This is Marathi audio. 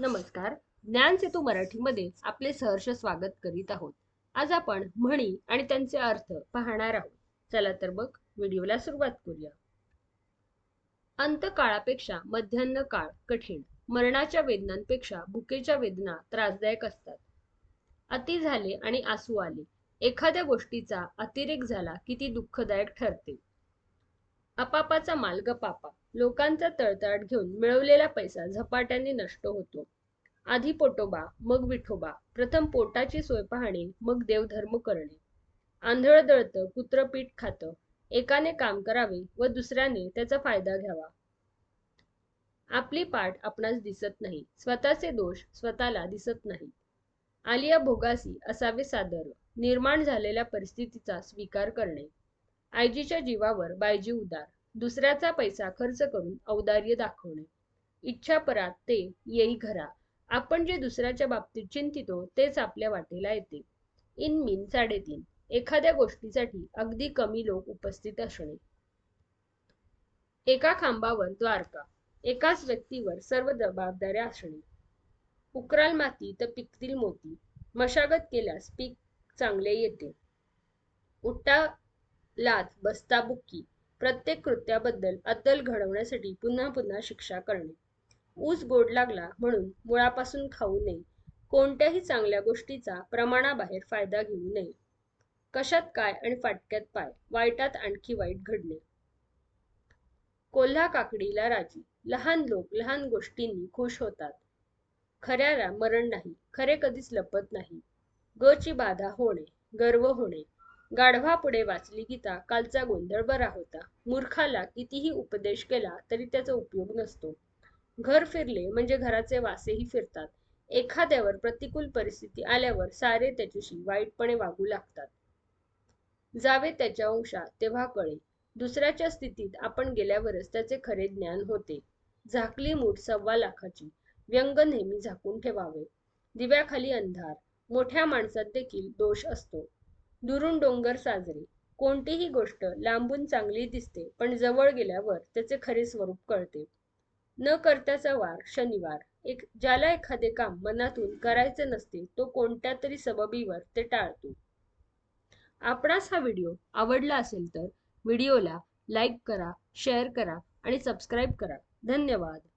नमस्कार. ज्ञान सेतू मराठीमध्ये आपले सहर्ष स्वागत करीत आहोत. आज आपण म्हणी आणि त्यांचे अर्थ पाहणार आहोत. चला तर मग व्हिडिओला सुरुवात करूया. अंतकाळापेक्षा मध्यान्ह काळ कठीण. मरणाच्या वेदनांपेक्षा भुकेच्या वेदना त्रासदायक असतात. अति झाले आणि आसू आले. एखाद्या गोष्टीचा अतिरेक झाला की ती दुःखदायक ठरते. अपापाचा मालग पापा. लोकांचा तळतळाट घेऊन मिळवलेला पैसा झपाट्याने नष्ट होतो. आधी पोटोबा मग विठोबा. प्रथम पोटाची सोय पाहणे मग देवधर्म करणे. आंधळ दळतं कुत्र पीठ खातं. एकाने काम करावे व दुसऱ्याने त्याचा फायदा घ्यावा. आपली पाठ आपणास दिसत नाही. स्वतःचे दोष स्वतःला दिसत नाही आलिया भोगासी असावे सादर. निर्माण झालेल्या परिस्थितीचा स्वीकार करणे. आयजीच्या जीवावर बायजी उदार. दुसऱ्याचा पैसा खर्च करून औदार्य दाखवणे. इच्छा परात ते येई घरा. आपण जे दुसऱ्याच्या बाबतीत चिंतितो तेच आपल्या वाटेला येते. इन मिन साडेतीन. एखाद्या गोष्टीसाठी अगदी कमी लोक उपस्थित असणे. एका खांबावर द्वारका. एकाच व्यक्तीवर सर्व जबाबदाऱ्या असणे. उकराल माती तर पिकतील मोती. मशागत केल्यास पीक चांगले येते. उट्टा लाच बसता बुक्की प्रत्येक कृत्याबद्दल अद्दल घडवण्यासाठी पुन्हा पुन्हा शिक्षा करणे. ऊस गोड लागला म्हणून मुळापासून खाऊ नये. कोणत्याही चांगल्या गोष्टीचा प्रमाणाबाहेर फायदा घेऊ नये. कशात काय आणि फाटक्यात पाय वाईटात आणखी वाईट घडणे. कोल्हा काकडीला राजी. लहान लोक लहान गोष्टींनी खुश होतात. खऱ्याला मरण नाही. खरे कधीच लपत नाही. गची बाधा होणे गर्व होणे. गाढवा पुढे वाचली गीता कालचा गोंधळ बरा होता. मूर्खाला कितीही उपदेश केला तरी त्याचा उपयोग नसतो. घर फिरले म्हणजे घराचे वासेही फिरतात. एखाद्यावर प्रतिकूल परिस्थिती आल्यावर सारे त्याच्याशी वाईटपणे वागू लागतात. जावे त्याच्या अंशा तेव्हा कळे. दुसऱ्याच्या स्थितीत आपण गेल्यावरच त्याचे खरे ज्ञान होते. झाकली मूठ सव्वा लाखाची. व्यंग नेहमी झाकून ठेवावे. दिव्याखाली अंधार. मोठ्या माणसात देखील दोष असतो. दुरून डोंगर साजरे. कोणतीही गोष्ट लांबून चांगली दिसते पण जवळ गेल्यावर त्याचे खरे स्वरूप कळते. न करत्याचा वार शनिवार. एक ज्याला एखादे काम मनातून करायचे नसते तो कोणत्या तरी सबबीवर ते टाळतो. आपणास हा व्हिडिओ आवडला असेल तर व्हिडिओला लाईक करा शेअर करा आणि सबस्क्राईब करा. धन्यवाद.